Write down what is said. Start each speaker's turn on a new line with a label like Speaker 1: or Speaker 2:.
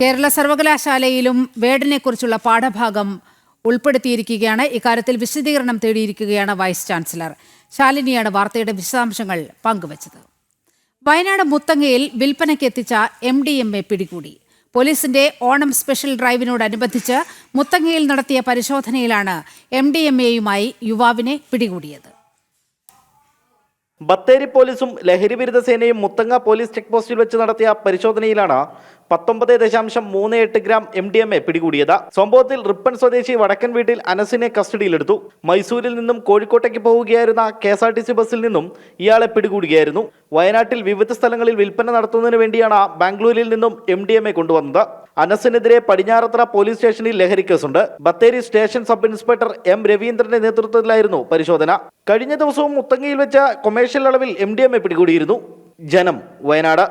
Speaker 1: കേരള സർവകലാശാലയിലും വേഡിനെക്കുറിച്ചുള്ള പാഠഭാഗം ഉൾപ്പെടുത്തിയിരിക്കുകയാണ്. ഇക്കാര്യത്തിൽ വിശദീകരണം തേടിയിരിക്കുകയാണ് വൈസ് ചാൻസലർ. ശാലിനിയാണ് വാർത്തയുടെ വിശദാംശങ്ങൾ പങ്കുവച്ചത്. വയനാട് മുത്തങ്ങയിൽ വിൽപ്പനയ്ക്ക് എത്തിച്ച എം ഡി എം എ പിടികൂടി. പോലീസിന്റെ ഓണം സ്പെഷ്യൽ ഡ്രൈവിനോടനുബന്ധിച്ച് മുത്തങ്ങയിൽ നടത്തിയ പരിശോധനയിലാണ് എം ഡി എം എയുമായി യുവാവിനെ പിടികൂടിയത്.
Speaker 2: ബത്തേരി പോലീസും ലഹരി വിരുദ്ധ സേനയും മുത്തങ്ങ പോലീസ് ചെക്ക് പോസ്റ്റിൽ വെച്ച് നടത്തിയ പരിശോധനയിലാണ് പത്തൊമ്പത് ദശാംശം മൂന്ന് എട്ട് gram M D M A പിടികൂടിയത്. സംഭവത്തിൽ റിപ്പൺ സ്വദേശി വടക്കൻ വീട്ടിൽ അനസിനെ കസ്റ്റഡിയിലെടുത്തു. മൈസൂരിൽ നിന്നും കോഴിക്കോട്ടേക്ക് പോവുകയായിരുന്ന K S R T C ബസ്സിൽ നിന്നും ഇയാളെ പിടികൂടുകയായിരുന്നു. വയനാട്ടിൽ വിവിധ സ്ഥലങ്ങളിൽ വിൽപ്പന നടത്തുന്നതിന് വേണ്ടിയാണ് ബാംഗ്ലൂരിൽ നിന്നും എം ഡി എം എ കൊണ്ടുവന്നത്. അനസിനെതിരെ പടിഞ്ഞാറത്ര പോലീസ് സ്റ്റേഷനിൽ ലഹരി കേസുണ്ട്. Bathery station sub inspector M രവീന്ദ്രന്റെ നേതൃത്വത്തിലായിരുന്നു പരിശോധന. കഴിഞ്ഞ ദിവസവും മുത്തങ്ങയിൽ വെച്ച കൊമേഴ്ഷ്യൽ അളവിൽ എം പിടികൂടിയിരുന്നു. ജനം വയനാട്.